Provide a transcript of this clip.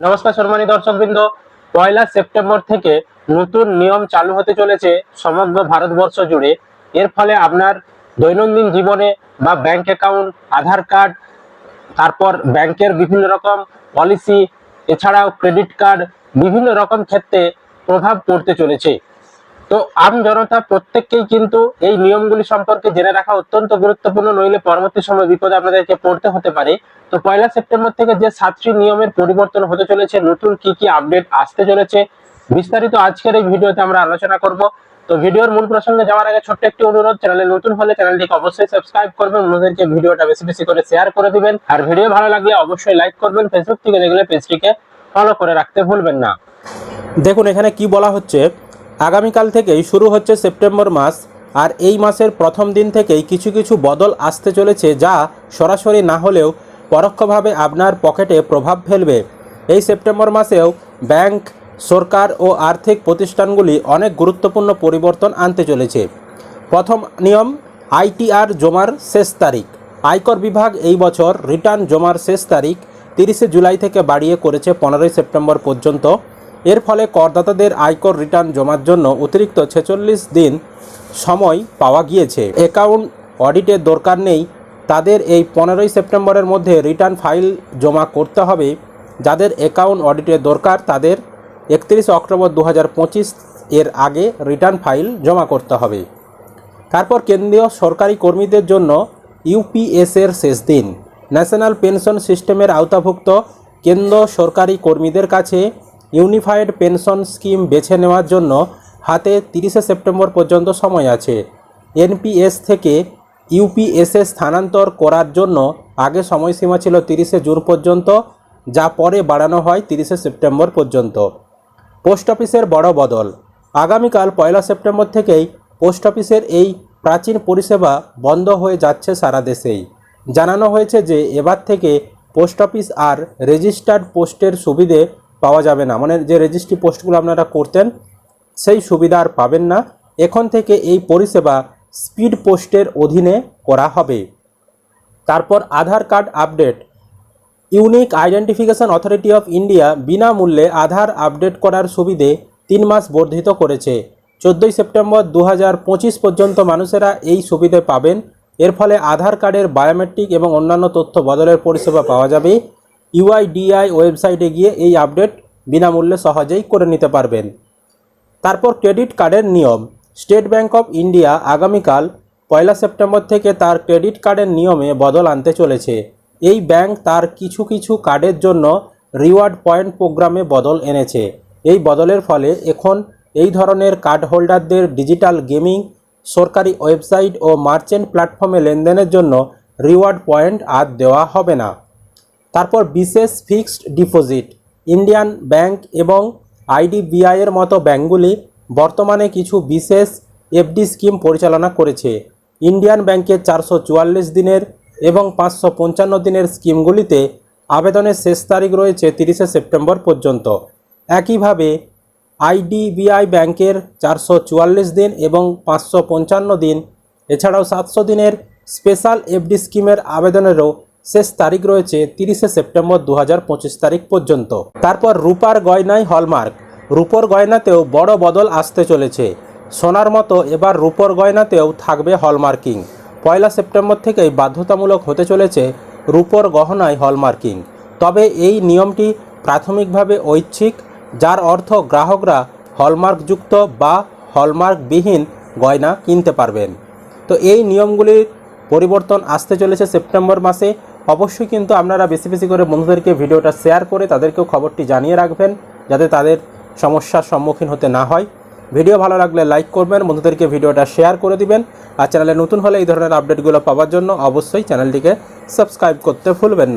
নমস্কার সম্মানী দর্শকবৃন্দ। পয়লা সেপ্টেম্বর থেকে নতুন নিয়ম চালু হতে চলেছে সমগ্র ভারতবর্ষ জুড়ে। এর ফলে আপনার দৈনন্দিন জীবনে বা ব্যাংক অ্যাকাউন্ট আধার কার্ড তারপর ব্যাংকের বিভিন্ন রকম পলিসি এছাড়াও ক্রেডিট কার্ড বিভিন্ন রকম ক্ষেত্রে প্রভাব পড়তে চলেছে। তো আম জনতা প্রত্যেককেই কিন্তু এই নিয়মগুলি সম্পর্কে জেনে রাখা অত্যন্ত গুরুত্বপূর্ণ, নইলে পরবর্তী সময় বিপদে আপনাদেরকে পড়তে হতে পারে। তো পয়লা সেপ্টেম্বর থেকে যে সাতটি নিয়মের পরিবর্তন হতে চলেছে, নতুন কি কি আপডেট আসতে চলেছে, বিস্তারিত আজকের এই ভিডিওতে আমরা আলোচনা করব। তো ভিডিওর মূল প্রসঙ্গে যাওয়ার আগে ছোট্ট একটি অনুরোধ, চ্যানেলে নতুন হলে চ্যানেলটিকে অবশ্যই সাবস্ক্রাইব করবেন, অন্যদেরকে ভিডিওটা বেশি বেশি করে শেয়ার করে দিবেন। আর ভিডিও ভালো লাগলে অবশ্যই লাইক করবেন ফেসবুক থেকে দেখলে পেজটিকে ফলো করে রাখতে ভুলবেন না। দেখুন, এখানে কি বলা হচ্ছে আগামীকাল থেকেই শুরু হচ্ছে সেপ্টেম্বর মাস, আর এই মাসের প্রথম দিন থেকেই কিছু কিছু বদল আসতে চলেছে যা সরাসরি না হলেও পরোক্ষভাবে আপনার পকেটে প্রভাব ফেলবে। এই সেপ্টেম্বর মাসেও ব্যাংক, সরকার ও আর্থিক প্রতিষ্ঠানগুলি অনেক গুরুত্বপূর্ণ পরিবর্তন আনতে চলেছে। প্রথম নিয়ম আইটিআর জমার শেষ তারিখ। আয়কর বিভাগ এই বছর রিটার্ন জমার শেষ তারিখ তিরিশে জুলাই থেকে বাড়িয়ে করেছে পনেরোই সেপ্টেম্বর পর্যন্ত। এর ফলে করদাতাদের আয়কর রিটার্ন জমার জন্য অতিরিক্ত ছেচল্লিশ দিন সময় পাওয়া গিয়েছে। অ্যাকাউন্ট অডিটের দরকার নেই। তাদের এই পনেরোই সেপ্টেম্বরের মধ্যে রিটার্ন ফাইল জমা করতে হবে। যাদের অ্যাকাউন্ট অডিটের দরকার, তাদের একত্রিশে অক্টোবর দু হাজার পঁচিশ এর আগে রিটার্ন ফাইল জমা করতে হবে। তারপর কেন্দ্রীয় সরকারি কর্মীদের জন্য ইউপিএসের শেষ দিন। ন্যাশনাল পেনশন সিস্টেমের আওতাভুক্ত কেন্দ্র সরকারি কর্মীদের কাছে ইউনিফাইড পেনশন স্কিম বেছে নেওয়ার জন্য হাতে তিরিশে সেপ্টেম্বর পর্যন্ত সময় আছে। এনপিএস থেকে ইউপিএসে স্থানান্তর করার জন্য আগে সময়সীমা ছিল তিরিশে জুন পর্যন্ত, যা পরে বাড়ানো হয় তিরিশে সেপ্টেম্বর পর্যন্ত। পোস্ট অফিসের বড় বদল। আগামীকাল পয়লা সেপ্টেম্বর থেকেই পোস্ট অফিসের এই প্রাচীন পরিষেবা বন্ধ হয়ে যাচ্ছে সারা দেশেই। জানানো হয়েছে যে, এবার থেকে পোস্ট অফিস আর রেজিস্টার্ড পোস্টের সুবিধে পাওয়া যাবে না। মানে যে রেজিস্ট্রি পোস্টগুলো আপনারা করতেন, সেই সুবিধা আর পাবেন না। এখন থেকে এই পরিষেবা স্পিড পোস্টের অধীনে করা হবে। তারপর Aadhaar card update Unique Identification Authority of India বিনামূল্যে আধার আপডেট করার সুবিধে তিন মাস বর্ধিত করেছে। চোদ্দোই সেপ্টেম্বর দু হাজার পঁচিশ পর্যন্ত মানুষেরা এই সুবিধে পাবেন। এর ফলে আধার কার্ডের বায়োমেট্রিক এবং অন্যান্য তথ্য বদলের পরিষেবা পাওয়া যাবে। ইউআইডিআই ওয়েবসাইটে গিয়ে এই আপডেট বিনামূল্যে সহজেই করে নিতে পারবেন। তারপর ক্রেডিট কার্ডের নিয়ম। স্টেট ব্যাঙ্ক অফ ইন্ডিয়া আগামীকাল পয়লা সেপ্টেম্বর থেকে তার ক্রেডিট কার্ডের নিয়মে বদল আনতে চলেছে। এই ব্যাংক তার কিছু কিছু কার্ডের জন্য রিওয়ার্ড পয়েন্ট প্রোগ্রামে বদল এনেছে। এই বদলের ফলে এখন এই ধরনের কার্ড হোল্ডারদের ডিজিটাল গেমিং, সরকারি ওয়েবসাইট ও মার্চেন্ট প্ল্যাটফর্মে লেনদেনের জন্য রিওয়ার্ড পয়েন্ট আর দেওয়া হবে না। তারপর বিশেষ ফিক্সড ডিপোজিট, ইন্ডিয়ান ব্যাংক এবং আইডিবিআই এর মতো ব্যাংকগুলি বর্তমানে কিছু বিশেষ এফডি স্কিম পরিচালনা করেছে। ইন্ডিয়ান ব্যাংকের চারশো চুয়াল্লিশ দিনের এবং পাঁচশো পঞ্চান্ন দিনের স্কিমগুলিতে আবেদনের শেষ তারিখ রয়েছে তিরিশে সেপ্টেম্বর পর্যন্ত। একইভাবে, আইডিবিআই ব্যাংকের চারশো চুয়াল্লিশ দিন এবং পাঁচশো পঞ্চান্ন দিন, এছাড়াও সাতশো দিনের স্পেশাল এফডি স্কিমের আবেদনেরও শেষ তারিখ রয়েছে তিরিশে সেপ্টেম্বর দু তারিখ পর্যন্ত। তারপর রূপার গয়নায় হলমার্ক। রূপর গয়নাতেও বড় বদল আসতে চলেছে। সোনার মতো এবার রূপর গয়নাতেও থাকবে হলমার্কিং। পয়লা সেপ্টেম্বর থেকেই বাধ্যতামূলক হতে চলেছে রূপর গহনায় হলমার্কিং। তবে এই নিয়মটি প্রাথমিকভাবে ঐচ্ছিক, যার অর্থ গ্রাহকরা হলমার্কযুক্ত বা হলমার্কবিহীন গয়না কিনতে পারবেন। তো এই নিয়মগুলির পরিবর্তন আসতে চলেছে সেপ্টেম্বর মাসে। অবশ্যই কিন্তু আপনারা বেশি বেশি করে বন্ধুদেরকে ভিডিওটা শেয়ার করে তাদেরকেও খবরটি জানিয়ে রাখবেন, যাতে তাদের সমস্যার সম্মুখীন হতে না হয়। ভিডিও ভালো লাগলে লাইক করবেন, বন্ধুদেরকে ভিডিওটা শেয়ার করে দিবেন। আর চ্যানেলে নতুন হলে এই ধরনের আপডেটগুলো পাওয়ার জন্য অবশ্যই চ্যানেলটিকে সাবস্ক্রাইব করতে ভুলবেন না।